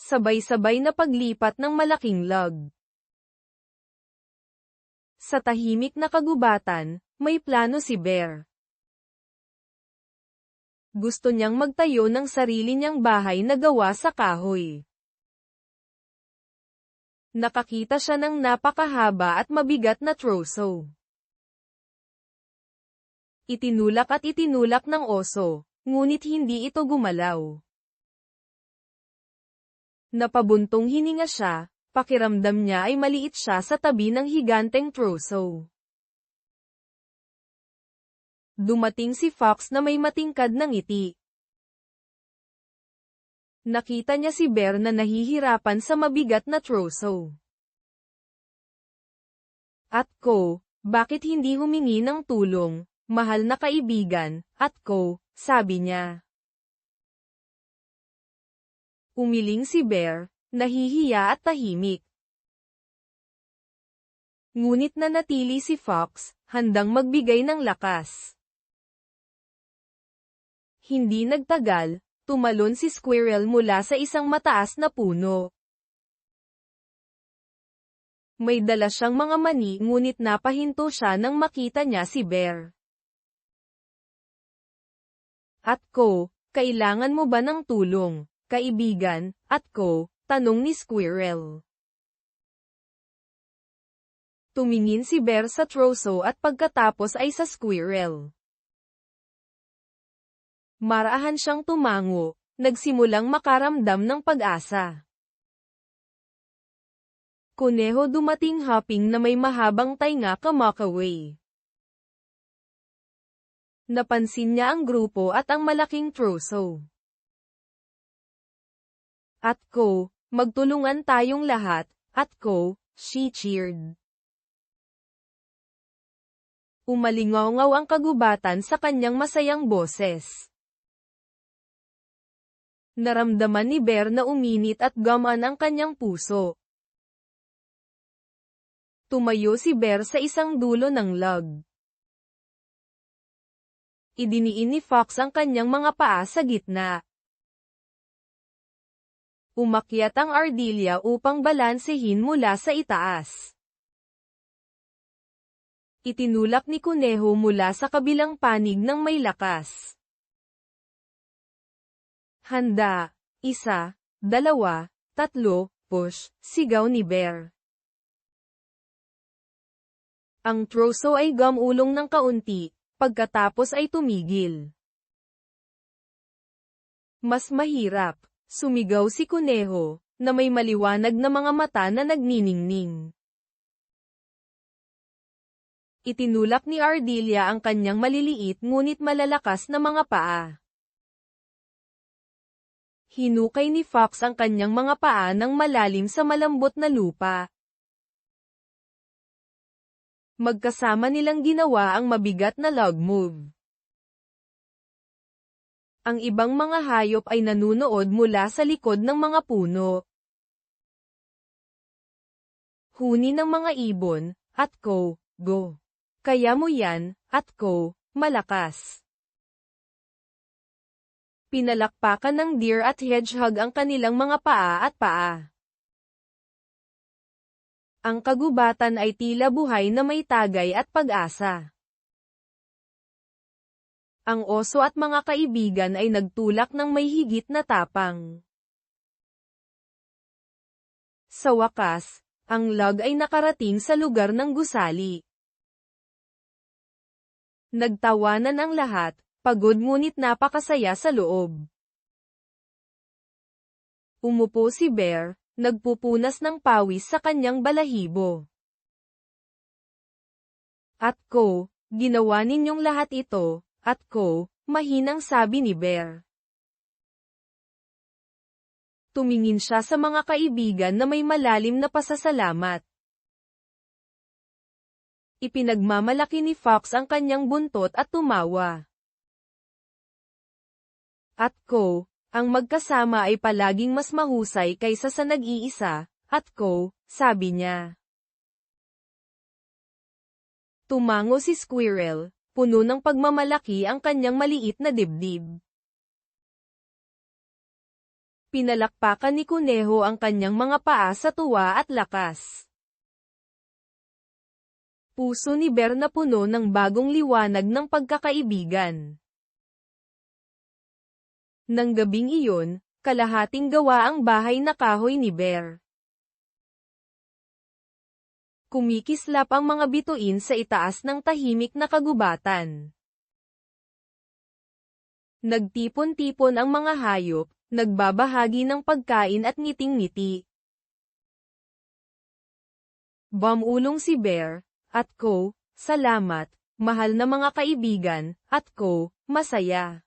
Sabay-sabay na paglipat ng malaking log. Sa tahimik na kagubatan, may plano si Bear. Gusto niyang magtayo ng sarili niyang bahay na gawa sa kahoy. Nakakita siya ng napakahaba at mabigat na troso. Itinulak at itinulak ng oso, ngunit hindi ito gumalaw. Napabuntong hininga siya, pakiramdam niya ay maliit siya sa tabi ng higanteng troso. Dumating si Fox na may matingkad ng ngiti. Nakita niya si Bear na nahihirapan sa mabigat na troso. At ko, bakit hindi humingi ng tulong, mahal na kaibigan, at ko, sabi niya. Umiling si Bear, nahihiya at tahimik. Ngunit nanatili si Fox, handang magbigay ng lakas. Hindi nagtagal, tumalon si Squirrel mula sa isang mataas na puno. May dala siyang mga mani ngunit napahinto siya nang makita niya si Bear. At ko, kailangan mo ba ng tulong, kaibigan, at ko, tanong ni Squirrel. Tumingin si Bear sa troso at pagkatapos ay sa Squirrel. Marahan siyang tumango, nagsimulang makaramdam ng pag-asa. Kuneho dumating hopping na may mahabang tainga kamakaway. Napansin niya ang grupo at ang malaking troso. At ko, magtulungan tayong lahat, at ko, she cheered. Umalingaw ang kagubatan sa kanyang masayang boses. Naramdaman ni Bear na uminit at gaman ang kanyang puso. Tumayo si Bear sa isang dulo ng log. Idiniin ni Fox ang kanyang mga paa sa gitna. Umakyat ang ardilya upang balansehin mula sa itaas. Itinulak ni Kuneho mula sa kabilang panig ng may lakas. Handa. Isa, dalawa, tatlo, push, sigaw ni Bear. Ang troso ay gamulong ng kaunti, pagkatapos ay tumigil. Mas mahirap, sumigaw si Kuneho, na may maliwanag na mga mata na nagniningning. Itinulak ni Ardelia ang kanyang maliliit ngunit malalakas na mga paa. Hinukay ni Fox ang kanyang mga paa ng malalim sa malambot na lupa. Magkasama nilang ginawa ang mabigat na log move. Ang ibang mga hayop ay nanunood mula sa likod ng mga puno. Huni ng mga ibon, at ko, go. Kaya mo yan, at ko, malakas. Pinalakpakan ng deer at hedgehog ang kanilang mga paa at paa. Ang kagubatan ay tila buhay na may tagay at pag-asa. Ang oso at mga kaibigan ay nagtulak ng may higit na tapang. Sa wakas, ang log ay nakarating sa lugar ng gusali. Nagtawanan ang lahat, Pagod ngunit napakasaya sa loob. Umupo si Bear, nagpupunas ng pawis sa kanyang balahibo. At ko, ginawa ninyong lahat ito, at ko, mahinang sabi ni Bear. Tumingin siya sa mga kaibigan na may malalim na pasasalamat. Ipinagmamalaki ni Fox ang kanyang buntot at tumawa at ko, ang magkasama ay palaging mas mahusay kaysa sa nag-iisa, at ko, sabi niya. Tumango si Squirrel, puno ng pagmamalaki ang kanyang maliit na dibdib. Pinalakpakan ni Kuneho ang kanyang mga paa sa tuwa at lakas. Puso ni Bear na puno ng bagong liwanag ng pagkakaibigan. Nang gabing iyon, kalahating gawa ang bahay na kahoy ni Bear. Kumikislap ang mga bituin sa itaas ng tahimik na kagubatan. Nagtipon-tipon ang mga hayop, nagbabahagi ng pagkain at ngiting-ngiti. Bamulong si Bear, at ko, salamat, mahal na mga kaibigan, at ko, masaya.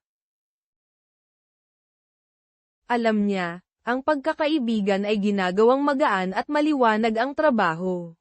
Alam niya, ang pagkakaibigan ay ginagawang magaan at maliwanag ang trabaho.